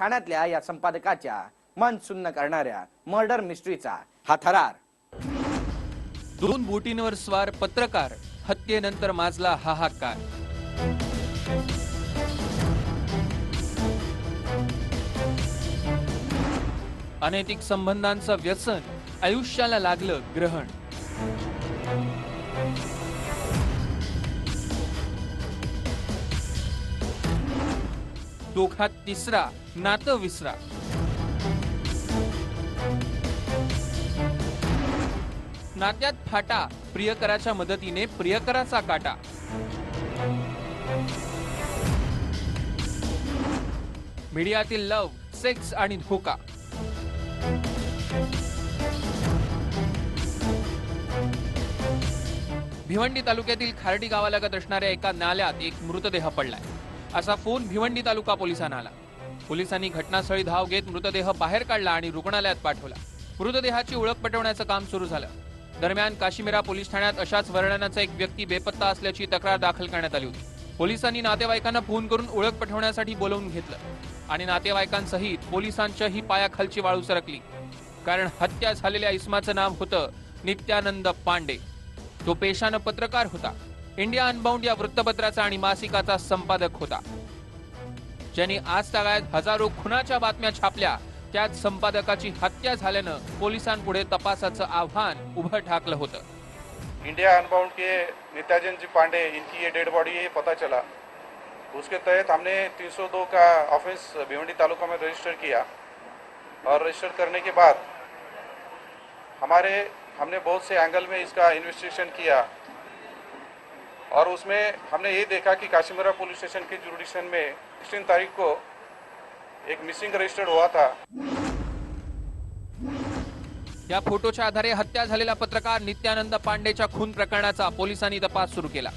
ठाण्यातल्या या संपादकाच्या मन सुन्न करणाऱ्या मर्डर मिस्ट्रीचा हा थरार. दोन बोटींवर स्वार पत्रकार हत्येनंतर माजला हाहाकार. अनैतिक संबंधांचं व्यसन आयुष्याला लागलं ग्रहण. दोघात तिसरा नातं विसरा. नात्यात फाटा प्रियकराच्या मदतीने प्रियकराचा काटा. मीडियातील लव सेक्स आणि धोका. भिवंडी तालुक्यातील खार्डी गावालगत असणाऱ्या एका नाल्यात एक मृतदेह पडलाय. असा फोन भिवंडी तालुका पोलिसांना आला. पोलिसांनी घटनास्थळी धाव घेत मृतदेह बाहेर काढला आणि रुग्णालयात पाठवला. मृतदेहाची ओळख पटवण्याचं काम सुरू झालं. दरम्यान काशिमिरा पोलीस ठाण्यात अशाच वर्णनाचा एक व्यक्ती बेपत्ता असल्याची तक्रार दाखल करण्यात आली होती. पोलिसांनी नातेवाईकांना फोन करून ओळख पटवण्यासाठी बोलवून घेतलं आणि नातेवाईकांसहित पोलिसांच्याही पायाखालची वाळू सरकली. कारण हत्या झालेल्या इस्माचं नाव होतं नित्यानंद पांडे. तो पेशानं पत्रकार होता. इंडिया अनबाउंड या वृत्तपत्राचा आणि मासिकाचा संपादक होता. ज्यांनी आज तागायत हजारो खुनाच्या बातम्या छापल्या त्यात संपादकाची हत्या झाल्यानं पोलिसांपुढे तपासाचं आव्हान उभं ठाकलं होतं. इंडिया अनबाउंड के नित्याजन पांडे इनकी ये डेड बॉडी ये पता चला. उसके तहत हमने 302 का ऑफिस भिवंडी तालुका में रजिस्टर किया और रजिस्टर करने के बाद हमारे हमने बहुत से एंगल में इसका इन्वेस्टिगेशन किया। और उसमें हमने ये देखा कि काशीमरा पुलिस स्टेशन के जुडिशन में सिक्सटीन तारीख को एक मिसिंग रजिस्टर्ड हुआ था। या फोटोच्या आधारे हत्या झालेला पत्रकार नित्यानंद पांडेच्या खून प्रकरणाचा पोलिसांनी तपास सुरू केला.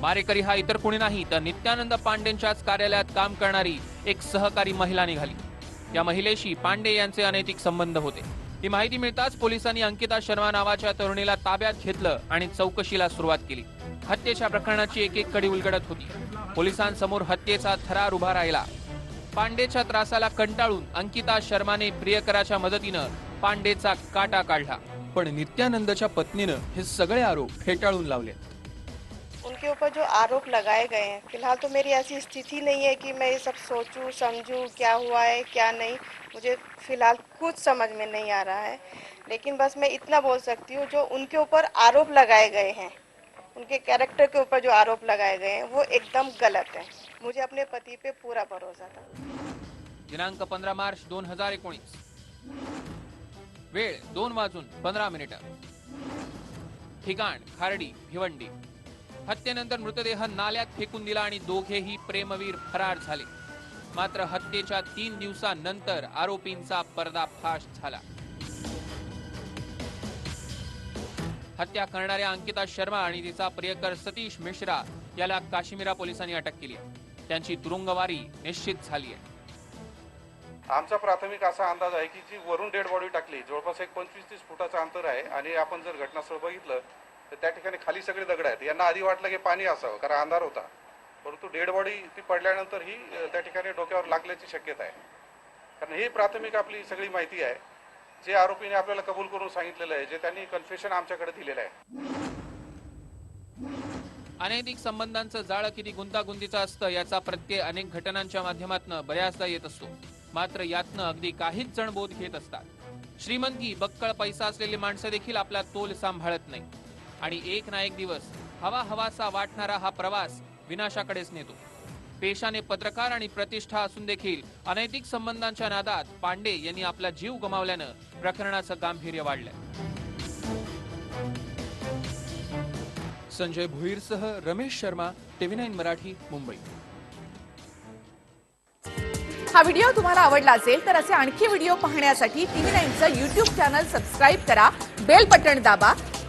मारेकरी हा इतर कोणी नाही तर नित्यानंद पांडेंच्याच कार्यालयात काम करणारी एक सहकारी महिला निघाली या महिलेशी पांडे यांचे अनैतिक संबंध होते. ही माहिती मिळताच पोलिसांनी अंकिता शर्मा नावाच्या तरुणीला ताब्यात घेतलं आणि चौकशीला सुरुवात केली. हत्येच्या प्रकरणाची एक एक कडी उलगडत होती. पोलिसांसमोर हत्येचा थरार उभा राहिला. पांडेच्या त्रासाला कंटाळून अंकिता शर्माने प्रियकराच्या मदतीनं पांडेचा काटा काढला. पण नित्यानंदच्या पत्नीनं हे सगळे आरोप फेटाळून लावले ऊपर जो आरोप लगाए गए हैं, फ़िलहाल तो मेरी ऐसी स्थिति नहीं है कि मैं ये सब सोचूं, समझूं, क्या हुआ है, क्या नहीं। मुझे फ़िलहाल कुछ समझ में नहीं आ रहा है। लेकिन बस मैं इतना बोल सकती हूँ, जो उनके ऊपर आरोप लगाए गए हैं, उनके कैरेक्टर के ऊपर जो आरोप लगाए गए हैं, वो एकदम गलत है। मुझे अपने पति पे पूरा भरोसा था। दिनांक पंधरा मार्च दोन हज़ार एकोणीस वेळ दोन वाजून पंधरा मिनिटं। ठिकाण, खार्डी, भिवंडी। हत्येनंतर मृतदेह नाल्यात फेकून दिला आणि दोघेही प्रेमवीर फरार झाले. मात्र हत्येच्या तीन दिवसानंतर आरोपींचा पर्दाफाश झाला. हत्या करणाऱ्या अंकिता शर्मा आणि तिचा प्रियकर सतीश मिश्रा याला काश्मीरा पोलिसांनी अटक केली आहे. त्यांची तुरुंगवारी निश्चित झाली आहे. आमचा प्राथमिक असा अंदाज आहे की जी वरून डेड बॉडी टाकली जवळपास एक पंचवीस तीस फुटाचं अंतर आहे. आणि आपण जर घटनास्थळ बघितलं तर त्या ठिकाणी खाली सगळे दगड आहेत. यांना आधी वाटलं की पाणी असावं कारण अंधार होता. परंतु डेड बॉडी ती पडल्यानंतर ही त्या ठिकाणी डोक्यावर लागल्याची शक्यता आहे. कारण ही प्राथमिक आपली सगळी माहिती आहे. जे आरोपीने आपल्याला कबूल करून सांगितलेलं आहे जे त्यांनी कन्फेशन आमच्याकडे दिलेलं आहे. अनैतिक संबंधांचं जाळं किती गुंतागुंतीचं असतं याचा प्रत्यय अनेक घटनांच्या माध्यमातून बऱ्याचदा येत असतो. मात्र यातनं अगदी काहीच जण बोध घेत असतात. श्रीमंती बक्कळ पैसा असलेली माणसं देखील आपला तोल सांभाळत नाही आणि एक ना एक दिवस हवा हवासा वाटणारा हा प्रवास विनाशाकडेच नेतो. पेशाने पत्रकार आणि प्रतिष्ठा असून देखील अनैतिक संबंधांच्या नादात पांडे यांनी आपला जीव गमावल्यानं प्रकरणाचं गांभीर्य वाढलंय. संजय भुईरसह रमेश शर्मा टीव्ही नाईन मराठी मुंबई. हा व्हिडिओ तुम्हाला आवडला असेल तर असे आणखी व्हिडिओ पाहण्यासाठी टीव्ही नाईनचं युट्यूब चॅनल सबस्क्राईब करा बेल बटण दाबा